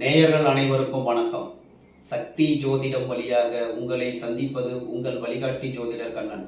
நேயர்கள் அனைவருக்கும் வணக்கம். சக்தி ஜோதிடம் வழியாக உங்களை சந்திப்பது உங்கள் வழிகாட்டி ஜோதிடர் கண்ணன்.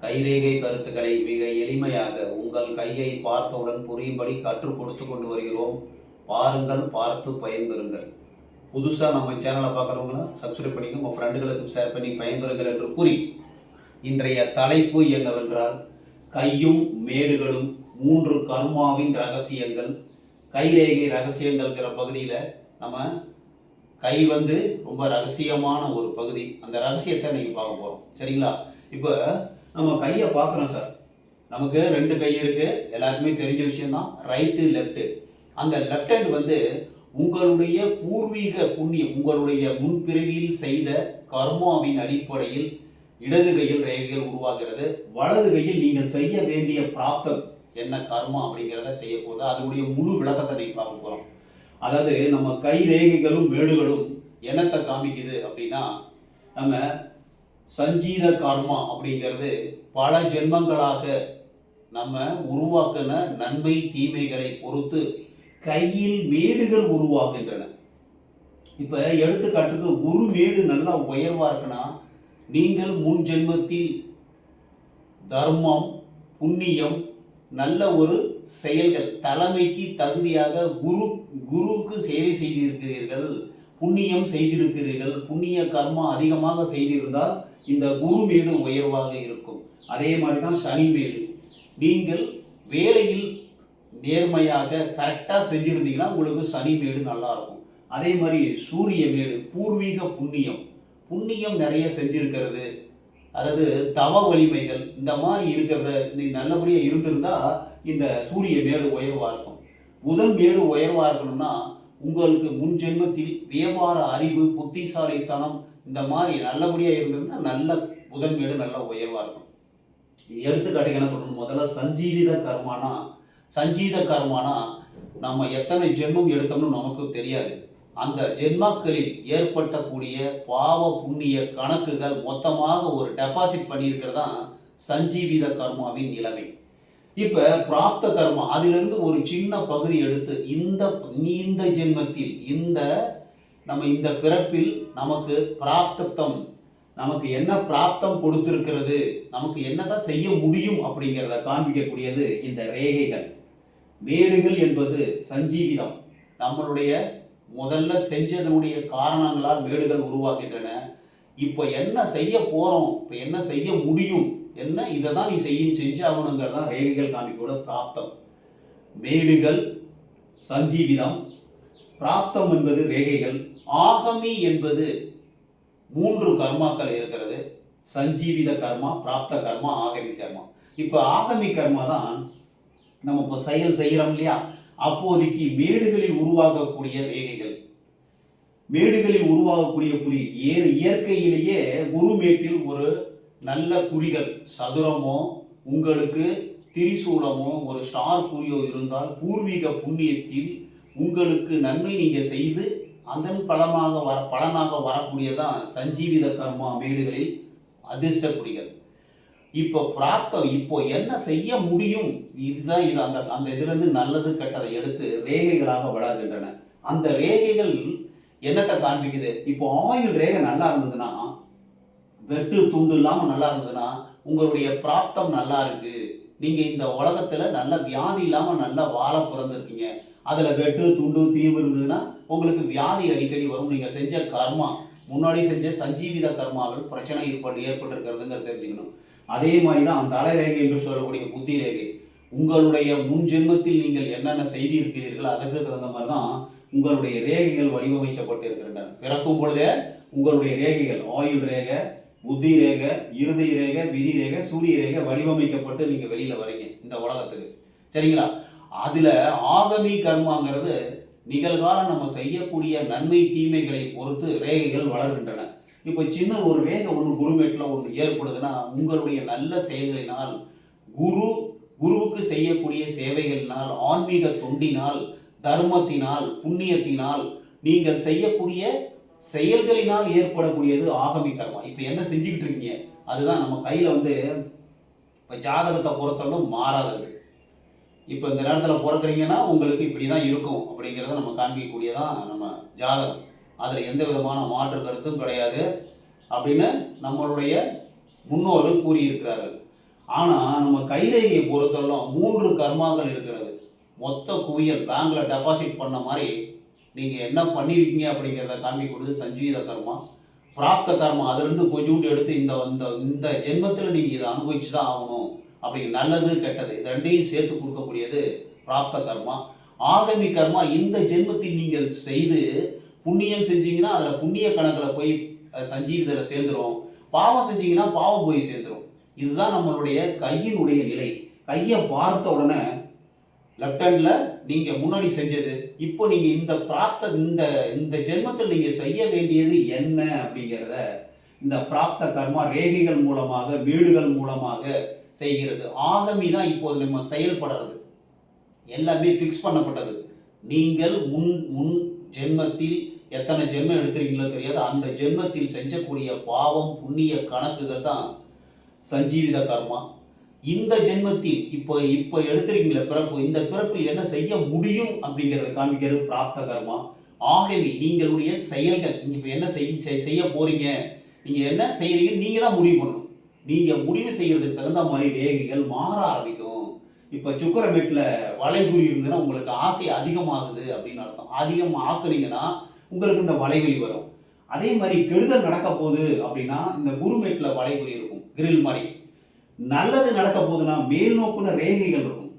கைரேகை கருத்துக்களை மிக எளிமையாக உங்கள் கையை பார்த்தவுடன் புரியும்படி கற்றுக் கொடுத்து கொண்டு வருகிறோம். பாருங்கள் பார்த்து பயன்பெறுங்கள். புதுசாக நம்ம சேனலை பார்க்குறவங்கள சப்ஸ்கிரைப் பண்ணி உங்கள் ஃப்ரெண்டுகளுக்கும் ஷேர் பண்ணி பயன்பெறுங்கள் என்று கூறி இன்றைய தலைப்பு என்னவென்றால் கையும் மேடுகளும் மூன்று கர்மாவின் ரகசியங்கள். கைரேகை ரகசியங்கள்ங்கிற பகுதியில் நம்ம கை வந்து ரொம்ப ரகசியமான ஒரு பகுதி. அந்த ரகசியத்தை நீங்கள் பார்க்க போகிறோம் சரிங்களா? இப்போ நம்ம கையை பார்க்குறோம் சார் நமக்கு ரெண்டு கை இருக்குது எல்லாருக்குமே தெரிஞ்ச விஷயம்தான். ரைட்டு லெஃப்ட்டு அந்த லெஃப்ட் ஹேண்ட் வந்து உங்களுடைய பூர்வீக புண்ணியம் உங்களுடைய முன்பிறவியில் செய்த கர்மாவின் அடிப்படையில் இடது கையில் ரேகைகள் உருவாகிறது. வலது கையில் நீங்கள் செய்ய வேண்டிய பிராப்தம் என்ன கர்மா அப்படிங்கிறத செய்ய போகுது. அதனுடைய முழு விளக்கத்தை நீங்கள் பார்க்க போகிறோம் அதாவது நம்ம கை ரேகைகளும் மேடுகளும் என்னத்தை காமிக்குது அப்படின்னா நம்ம சஞ்சீத கர்மா அப்படிங்கிறது பல ஜென்மங்களாக நம்ம உருவாக்கின நன்மை தீமைகளை பொறுத்து கையில் மேடுகள் உருவாகின்றன. இப்போ எடுத்துக்காட்டுக்கு ஒரு மேடு நல்லா உயர்வாக இருக்குன்னா நீங்கள் முன் ஜென்மத்தில் தர்மம் புண்ணியம் நல்ல ஒரு செயல்கள் தலைமைக்கு தகுதியாக குரு குருவுக்கு சேவை செய்திருக்கிறீர்கள் புண்ணியம் செய்திருக்கிறீர்கள் புண்ணிய கர்மா அதிகமாக செய்திருந்தால் இந்த குரு மேடு உயர்வாக இருக்கும். அதே மாதிரி தான் சனி மேடு நீங்கள் வேலையில் நேர்மையாக கரெக்டாக செஞ்சுருந்தீங்கன்னா உங்களுக்கு சனி மேடு நல்லாயிருக்கும் அதே மாதிரி சூரிய மேடு பூர்வீக புண்ணியம். புண்ணியம் நிறைய செஞ்சுருக்கிறது. அதாவது தவ வலிமைகள் இந்த மாதிரி இருக்கிறத நீ நல்லபடியாக இருந்திருந்தா இந்த சூரிய மேடு உயர்வாக இருக்கும். புதன் மேடு உயர்வாக இருக்கணும்னா உங்களுக்கு முன் ஜென்மத்தில் வியாபார அறிவு புத்திசாலித்தனம் இந்த மாதிரி நல்லபடியாக இருந்திருந்தால் நல்ல புதன் மேடு நல்ல உயர்வாக இருக்கும். எடுத்துக்காட்டுக்கு என்ன சொல்லணும்? முதல்ல சஞ்சீவித கர்மானா சஞ்சீத கர்மானா நம்ம எத்தனை ஜென்மம் எடுத்தோம்னு நமக்கு தெரியாது. அந்த ஜென்மாக்களில் ஏற்பட்டக்கூடிய பாவ புண்ணிய கணக்குகள் மொத்தமாக ஒரு டெபாசிட் பண்ணியிருக்கிறதா சஞ்சீவித கர்மாவின் நிலைமை. இப்போ பிராப்த கர்மா அதிலிருந்து ஒரு சின்ன பகுதி எடுத்து இந்த இந்த ஜென்மத்தில் இந்த நம்ம இந்த பிறப்பில் நமக்கு பிராப்தத்தம் நமக்கு என்ன பிராப்தம் கொடுத்திருக்கிறது நமக்கு என்னதான் செய்ய முடியும் அப்படிங்கிறத காண்பிக்கக்கூடியது இந்த ரேகைகள். மேடுகள் என்பது சஞ்சீவிதம். நம்மளுடைய முதல்ல செஞ்சதனுடைய காரணங்களால் மேடுகள் உருவாகின்றன. இப்போ என்ன செய்ய போகிறோம் இப்போ என்ன செய்ய முடியும்? என்ன இதை தான் நீ செய்யும் செஞ்சாகணுங்கிறது தான் ரேகைகள் காமிக்கோட பிராப்தம். மேடுகள் சஞ்சீவிதம். பிராப்தம் என்பது ரேகைகள். ஆகமி என்பது மூன்று கர்மாக்கள் இருக்கிறது. சஞ்சீவித கர்மா பிராப்த கர்மா ஆகமி கர்மா. இப்போ ஆகமி கர்மா தான் நம்ம இப்போ செயல் செய்கிறோம் இல்லையா? அப்போதைக்கு மேடுகளில் உருவாகக்கூடிய ரேகைகள் மேடுகளில் உருவாகக்கூடிய குறி ஏ- இயற்கையிலேயே குருமேட்டில் ஒரு நல்ல குறிகள் சதுரமோ உங்களுக்கு திரிசூலமோ ஒரு ஸ்டார் குறியோ இருந்தால் பூர்வீக புண்ணியத்தில் உங்களுக்கு நன்மை நீங்கள் செய்து அதன் பலமாக வர பலனாக வரக்கூடியதான் சஞ்சீவித கர்மா மேடுகளில் அதிர்ஷ்ட குறிகள் இப்போ பிராப்தம் இப்போ என்ன செய்ய முடியும்? இதுதான் இது அந்த அந்த இதுலேருந்து நல்லது கெட்டதை எடுத்து ரேகைகளாக வளர்கின்றன. அந்த ரேகைகள் என்னத்தை காண்பிக்குது? இப்போ ஆயுள் ரேகை நல்லா இருந்ததுன்னா வெட்டு துண்டு இல்லாமல் நல்லா இருந்ததுன்னா உங்களுடைய பிராப்தம் நல்லா இருக்கு. நீங்க இந்த உலகத்துல நல்ல வியாதி இல்லாமல் நல்லா வாழ பிறந்திருக்கீங்க. அதுல வெட்டு துண்டு தீவு இருந்ததுன்னா உங்களுக்கு வியாதி அடிக்கடி வரும். நீங்க செஞ்ச கர்மா முன்னாடி செஞ்ச சஞ்சீவித கர்மாவில் பிரச்சனை ஏற்பட்டு ஏற்பட்டிருக்கிறதுங்கிறத தெரிஞ்சுக்கணும். அதே மாதிரி தான் அந்த தலைரேகை என்று சொல்லக்கூடிய புத்தி ரேகை உங்களுடைய முன் ஜென்மத்தில் நீங்கள் என்னென்ன செய்திருக்கிறீர்கள் அதற்கு தகுந்த மாதிரி தான் உங்களுடைய ரேகைகள் வடிவமைக்கப்பட்டு இருக்கின்றன பிறக்கும் பொழுதே உங்களுடைய ரேகைகள் ஆயுள் ரேகை புத்தி ரேகை இறுதி ரேகை விதி ரேகை சூரிய ரேகை வடிவமைக்கப்பட்டு நீங்கள் வெளியில் வரீங்க இந்த உலகத்துக்கு. சரிங்களா? அதில் ஆகமி கர்மாங்கிறது நிகழ்கால நம்ம செய்யக்கூடிய நன்மை தீமைகளை பொறுத்து ரேகைகள் வளர்கின்றன. இப்போ சின்ன ஒரு ரேகை ஒன்று குருமேட்டில் ஒன்று ஏற்படுதுன்னா உங்களுடைய நல்ல செயல்களினால் குரு குருவுக்கு செய்யக்கூடிய சேவைகளினால் ஆன்மீக தொண்டினால் தர்மத்தினால் புண்ணியத்தினால் நீங்கள் செய்யக்கூடிய செயல்களினால் ஏற்படக்கூடியது ஆகமி கர்மா. இப்போ என்ன செஞ்சுக்கிட்டு இருக்கீங்க? அதுதான் நம்ம கையில் வந்து இப்போ ஜாதகத்தை பொறுத்தவரைக்கும் மாறாதது. இப்போ இந்த நேரத்தில் பிறக்குறீங்கன்னா உங்களுக்கு இப்படி தான் இருக்கும் அப்படிங்கிறத நம்ம காண்பிக்கக்கூடியதான் நம்ம ஜாதகம். அதில் எந்த விதமான மாற்று கருத்தும் கிடையாது அப்படின்னு நம்மளுடைய முன்னோர்கள் கூறியிருக்கிறார்கள். ஆனால் நம்ம கைரேகையை பொறுத்தவரைக்கும் மூன்று கர்மாக்கள் இருக்கிறது. மொத்த குவியல் பேங்கில் டெபாசிட் பண்ண மாதிரி நீங்கள் என்ன பண்ணியிருக்கீங்க அப்படிங்கிறத காண்பிக்கிறது சஞ்சீத கர்மா. பிராப்த கர்மா. அதுலேருந்து கொஞ்சோண்டு எடுத்து இந்த இந்த இந்த ஜென்மத்தில் நீங்கள் இதை அனுபவிச்சு தான் ஆகணும். அப்படி நல்லது கெட்டது. இது ரெண்டையும் சேர்த்து கொடுக்கக்கூடியது பிராப்த கர்மா. ஆகமி கர்மா இந்த ஜென்மத்தில் நீங்கள் செய்து புண்ணியம் செஞ்சீங்கன்னா அதில் புண்ணிய கணக்கில் போய் சஞ்சீவிதில் சஞ்சீவிதத்தில் பாவம் செஞ்சீங்கன்னா பாவம் போய் சேர்ந்துடும் இதுதான் நம்மளுடைய கையினுடைய நிலை. கையை பார்த்த உடனே லெஃப்ட் ஹேண்டில் நீங்கள் முன்னாடி செஞ்சது இப்போ நீங்கள் இந்த பிராப்த இந்த இந்த ஜென்மத்தில் நீங்கள் செய்ய வேண்டியது என்ன அப்படிங்கிறத இந்த பிராப்த கர்மா ரேகைகள் மூலமாக வீடுகள் மூலமாக செய்கிறது. ஆகமி தான் இப்போது நம்ம செயல்படுறது. எல்லாமே ஃபிக்ஸ் பண்ணப்பட்டது. நீங்கள் முன் முன் ஜென்மத்தில் எத்தனை ஜென்மம் எடுக்கிறீங்களோ தெரியாது. அந்த ஜென்மத்தில் செஞ்சக்கூடிய பாவம் புண்ணிய கணக்குகள் தான் சஞ்சீவித கர்மா. இந்த ஜென்மத்தில் இப்போ இப்போ எடுத்திருக்கீங்களே பிறப்பு இந்த பிறப்பில் என்ன செய்ய முடியும் அப்படிங்கிறத காமிக்கிறது பிராப்த கர்மா. ஆகவே நீங்களுடைய செயல்கள் நீங்கள் இப்போ என்ன செய் செய்- செய்ய போறீங்க? நீங்கள் என்ன செய்கிறீங்க நீங்கள் தான் முடிவு பண்ணணும். நீங்கள் முடிவு செய்கிறதுக்கு தகுந்த மாதிரி ரேகைகள் மாற ஆரம்பிக்கும். இப்போ சுக்கரமேட்டில் வளைகுறி இருந்ததுன்னா உங்களுக்கு ஆசை அதிகமாகுது அப்படின்னு அர்த்தம். அதிகம் ஆக்குனீங்கன்னா உங்களுக்கு இந்த வளைகுறி வரும். அதே மாதிரி கெடுதல் நடக்க போகுது அப்படின்னா இந்த குருமேட்டில் வளைகுறி இருக்கும் கிரில் மாதிரி. நல்லது நடக்க போகுதுன்னா மேல் நோக்குன ரேகைகள் இருக்கும்.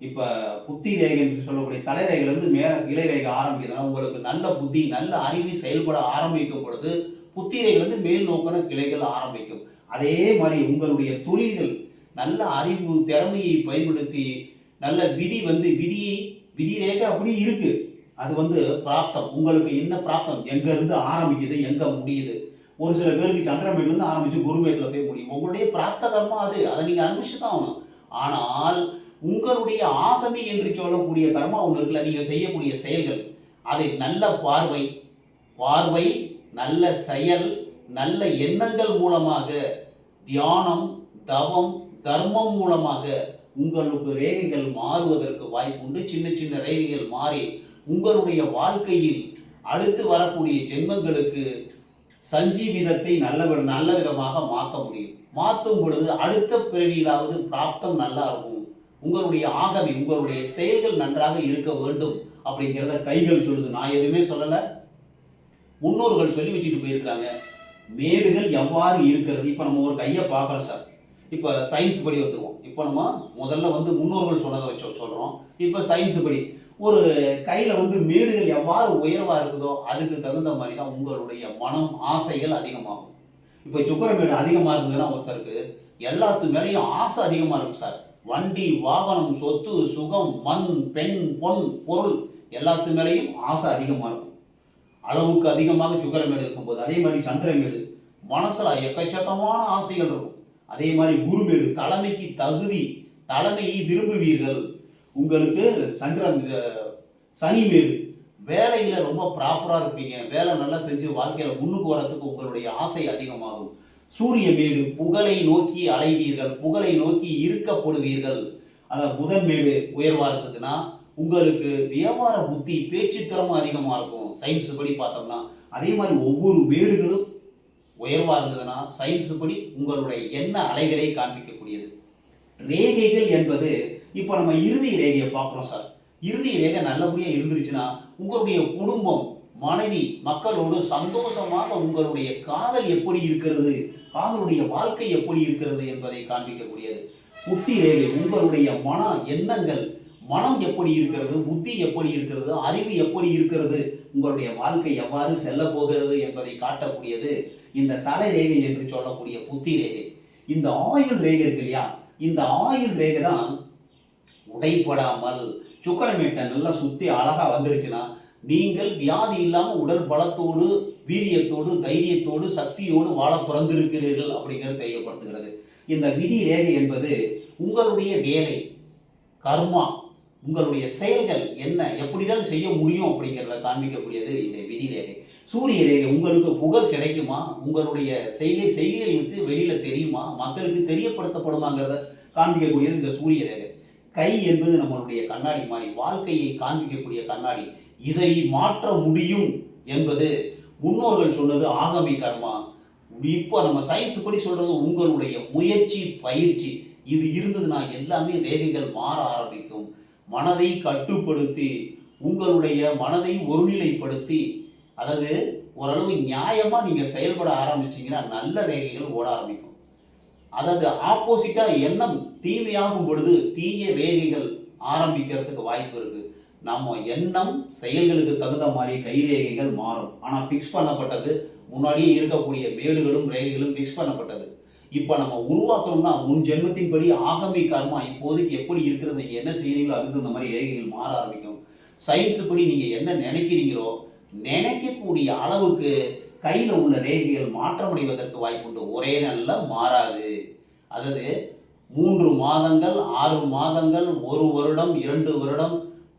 இப்போ புத்தி ரேகைன்னு சொல்லக்கூடிய தலை இருந்து மேலே இலை ரேகை ஆரம்பிக்குதுன்னா உங்களுக்கு நல்ல புத்தி நல்ல அறிவு செயல்பட ஆரம்பிக்கும் பொழுது புத்திரைகள் வந்து மேல் நோக்குன கிளைகள் ஆரம்பிக்கும். அதே மாதிரி உங்களுடைய தொழில்கள் நல்ல அறிவு திறமையை பயன்படுத்தி நல்ல விதி வந்து விதியை விதி ரேகை அப்படி இருக்கு. அது வந்து பிராப்தம். உங்களுக்கு என்ன பிராப்தம்? எங்க இருந்து ஆரம்பிக்குது? எங்க முடியுது? ஒரு சில பேருக்கு சந்திரமேட்ல இருந்து ஆரம்பிச்சு குருமேட்ல போய் முடியும். உங்களுடைய பிராப்த கர்மா அது. அதை நீங்க அனுபவிச்சு தான் ஆகணும். ஆனால் உங்களுடைய ஆகமி என்று சொல்லக்கூடிய கர்மா ஒன்று இருக்குல்ல நீங்க செய்யக்கூடிய செயல்கள். அதை நல்ல பார்வை. பார்வை நல்ல செயல் நல்ல எண்ணங்கள் மூலமாக தியானம் தவம் தர்மம் மூலமாக உங்களுக்கு ரேகைகள் மாறுவதற்கு வாய்ப்புண்டு. சின்ன சின்ன ரேகைகள் மாறி உங்களுடைய வாழ்க்கையில் அடுத்து வரக்கூடிய ஜென்மங்களுக்கு சஞ்சீவிதத்தை நல்ல வி- நல்ல விதமாக மாற்ற முடியும். மாற்றும் பொழுது அடுத்த பிறவியிலாவது பிராப்தம் நல்லா இருக்கும். உங்களுடைய ஆகவி உங்களுடைய செயல்கள் நன்றாக இருக்க வேண்டும் அப்படிங்கிறத கைகள் சொல்லுது. நான் எதுவுமே சொல்லலை. முன்னோர்கள் சொல்லி வச்சுட்டு போயிருக்கிறாங்க. மேடுகள் எவ்வாறு இருக்கிறது? இப்போ நம்ம ஒரு கையை பார்க்குறோம் சார். இப்போ சயின்ஸ் படி வந்துருவோம். இப்போ நம்ம முதல்ல வந்து முன்னோர்கள் சொன்னதை வச்சு சொல்கிறோம் இப்போ சயின்ஸ் படி. ஒரு கையில் வந்து மேடுகள் எவ்வாறு உயர்வாக இருக்குதோ அதுக்கு தகுந்த மாதிரி தான் உங்களுடைய மனம் ஆசைகள் அதிகமாகும். இப்போ சுக்கரமேடு அதிகமாக இருந்ததுன்னா ஒருத்தருக்கு எல்லாத்து மேலேயும் ஆசை அதிகமாக இருக்கும் சார். வண்டி வாகனம் சொத்து சுகம் மண் பெண் பொன் பொருள் எல்லாத்து மேலேயும் ஆசை அதிகமாக இருக்கும். அளவுக்கு அதிகமாக சுக்கரமேடு இருக்கும்போது அதே மாதிரி சந்திரமேடு மனசில் எக்கச்சக்கமான ஆசைகள் இருக்கும். அதே மாதிரி குருமேடு தலைமைக்கு தகுதி தலைமையை விரும்புவீர்கள். உங்களுக்கு சங்கர சனிமேடு வேலையில் ரொம்ப ப்ராப்பராக இருப்பீங்க. வேலை நல்லா செஞ்சு வாழ்க்கையில் முன்னுக்கு வரத்துக்கு உங்களுடைய ஆசை அதிகமாகும். சூரிய மேடு புகழை நோக்கி அலைவீர்கள். புகழை நோக்கி ஈர்க்கப்படுவீர்கள். அந்த புதன் மேடு உயர்வா இருந்ததுன்னா உங்களுக்கு வியாபார புத்தி பேச்சு திறமும் அதிகமாக இருக்கும். சயின்ஸ் படி பார்த்தோம்னா அதே மாதிரி ஒவ்வொரு மேடுகளும் உயர்வாக இருந்ததுன்னா சயின்ஸ் படி உங்களுடைய எண்ண அலைகளை காண்பிக்கக்கூடியது. ரேகைகள் என்பது இப்போ நம்ம இறுதி ரேகையை பார்க்குறோம் சார் இறுதி ரேகை நல்லபடியாக இருந்துருச்சுன்னா உங்களுடைய குடும்பம் மனைவி மக்களோடு சந்தோஷமாக உங்களுடைய காதல் எப்படி இருக்கிறது காதலுடைய வாழ்க்கை எப்படி இருக்கிறது என்பதை காண்பிக்கக்கூடியது. புத்தி ரேகை உங்களுடைய மன எண்ணங்கள் மனம் எப்படி இருக்கிறது புத்தி எப்படி இருக்கிறது அறிவு எப்படி இருக்கிறது உங்களுடைய வாழ்க்கை எவ்வாறு செல்ல போகிறது என்பதை காட்டக்கூடியது. இந்த தலை ரேகை என்று சொல்லக்கூடிய புத்தி ரேகை. இந்த ஆயுள் ரேகை இருக்கு இல்லையா? இந்த ஆயுள் ரேகை தான் உடைப்படாமல் சுக்கரமேட்டை நல்லா சுத்தி அழகா வந்துருச்சுன்னா நீங்கள் வியாதி இல்லாமல் உடல் பலத்தோடு வீரியத்தோடு தைரியத்தோடு சக்தியோடு வாழ பிறந்திருக்கிறீர்கள் அப்படிங்கிறது தெரியப்படுத்துகிறது. இந்த விதி ரேகை என்பது உங்களுடைய வேலை கர்மா உங்களுடைய செயல்கள் என்ன எப்படிதான் செய்ய முடியும் அப்படிங்கிறத காண்பிக்கக்கூடியது இந்த விதி ரேகை. சூரிய ரேகை உங்களுக்கு புகழ் கிடைக்குமா? உங்களுடைய செய்கை செய்கைகளுக்கு வெளியில தெரியுமா? மக்களுக்கு தெரியப்படுத்தப்படுமாங்கிறத காண்பிக்கக்கூடியது இந்த சூரிய ரேகை கை என்பது நம்மளுடைய கண்ணாடி மாதிரி வாழ்க்கையை காண்பிக்கக்கூடிய கண்ணாடி. இதை மாற்ற முடியும் என்பது முன்னோர்கள் சொன்னது ஆகமி கர்மா. இப்போ நம்ம சயின்ஸ் படி சொல்றது உங்களுடைய முயற்சி பயிற்சி. இது இருந்ததுன்னா எல்லாமே ரேகைகள் மாற ஆரம்பிக்கும். மனதை கட்டுப்படுத்தி உங்களுடைய மனதை ஒருநிலைப்படுத்தி அதாவது ஓரளவு நியாயமாக நீங்கள் செயல்பட ஆரம்பிச்சீங்கன்னா நல்ல ரேகைகள் ஓட ஆரம்பிக்கும். அதாவது ஆப்போசிட்டாக எண்ணம் தீமையாகும் பொழுது தீய ரேகைகள் ஆரம்பிக்கிறதுக்கு வாய்ப்பு இருக்குது நம்ம எண்ணம் செயல்களுக்கு தகுந்த மாதிரி கைரேகைகள் மாறும். ஆனால் ஃபிக்ஸ் பண்ணப்பட்டது முன்னாடியே இருக்கக்கூடிய மேடுகளும் ரேகைகளும் ஃபிக்ஸ் பண்ணப்பட்டது. இப்போ நம்ம உருவாக்கணும்னா முன் ஜென்மத்தின்படி ஆகமி கர்மா இப்போதைக்கு எப்படி இருக்கிறது நீங்கள் என்ன செய்கிறீங்களோ அதுக்கு தகுந்த மாதிரி ரேகைகள் மாற ஆரம்பிக்கும். சயின்ஸு படி நீங்கள் என்ன நினைக்கிறீங்களோ நினைக்கக்கூடிய அளவுக்கு கையில் உள்ள ரேகைகள் மாற்றமடைவதற்கு வாய்ப்புண்டு. ஒரே நாளில் மாறாது. அதாவது மூன்று மாதங்கள் ஆறு மாதங்கள் ஒரு வருடம் இரண்டு வருடம்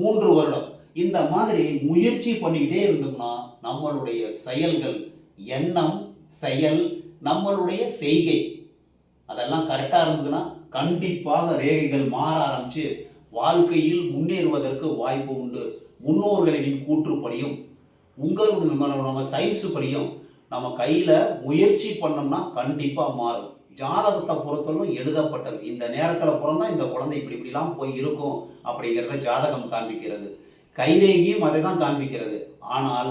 மூன்று வருடம். இந்த மாதிரி முயற்சி பண்ணிக்கிட்டே இருந்தோம்னா நம்மளுடைய செயல்கள் எண்ணம் செயல் நம்மளுடைய செய்கை அதெல்லாம் கரெக்டாக இருந்ததுன்னா கண்டிப்பாக ரேகைகள் மாற ஆரம்பித்து வாழ்க்கையில் முன்னேறுவதற்கு வாய்ப்பு உண்டு. முன்னோர்களின் கூற்றுப்படியும் உங்களுடைய நம்ம நம்ம சயின்ஸ் படியும். நம்ம கையில் முயற்சி பண்ணோம்னா கண்டிப்பாக மாறும். ஜாதகத்தை பொறுத்தவரைக்கும் எழுதப்பட்டது. இந்த நேரத்தில் பிறந்தா இந்த குழந்தை இப்படி இப்படிலாம் போய் இருக்கும் அப்படிங்கிறத ஜாதகம் காண்பிக்கிறது. கைரேகையும் அதை தான் காண்பிக்கிறது. ஆனால்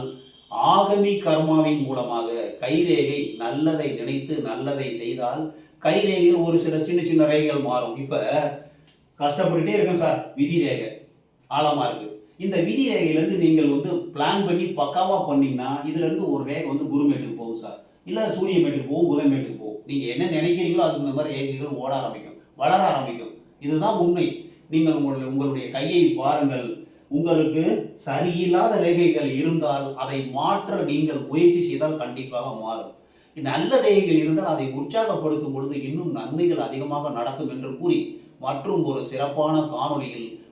ஆகமி கர்மாவின் மூலமாக கைரேகை நல்லதை நினைத்து நல்லதை செய்தால் கைரேகையில் ஒரு சில சின்ன சின்ன ரேகைகள் மாறும். இப்போ கஷ்டப்பட்டுட்டே இருக்கேன் சார். விதி ரேகை. ஆழமாக இருக்குது இந்த விதி ரேகையிலேருந்து நீங்கள் வந்து பிளான் பண்ணி பக்காவாக பண்ணீங்கன்னா இதுலேருந்து ஒரு ரேகை வந்து குருமேட்டுக்கு போகும் சார். இல்லை சூரிய மேட்டுக்கு போகும் புதன் மேட்டுக்கு போகும். நீங்கள் என்ன நினைக்கிறீங்களோ அதுக்கு இந்த மாதிரி ரேகைகள் ஓட ஆரம்பிக்கும் வளர ஆரம்பிக்கும். இதுதான் உண்மை. நீங்கள் உங்களுடைய உங்களுடைய கையை பாருங்கள். உங்களுக்கு சரியில்லாத ரேகைகள் இருந்தால் அதை மாற்ற நீங்கள் முயற்சி செய்தால் கண்டிப்பாக மாறும். நல்ல ரேகைகள் இருந்தால் அதை உற்சாகப்படுத்தும் பொழுது இன்னும் நன்மைகள் அதிகமாக நடக்கும் என்று கூறி மற்றும் ஒரு சிறப்பான காணொலியில்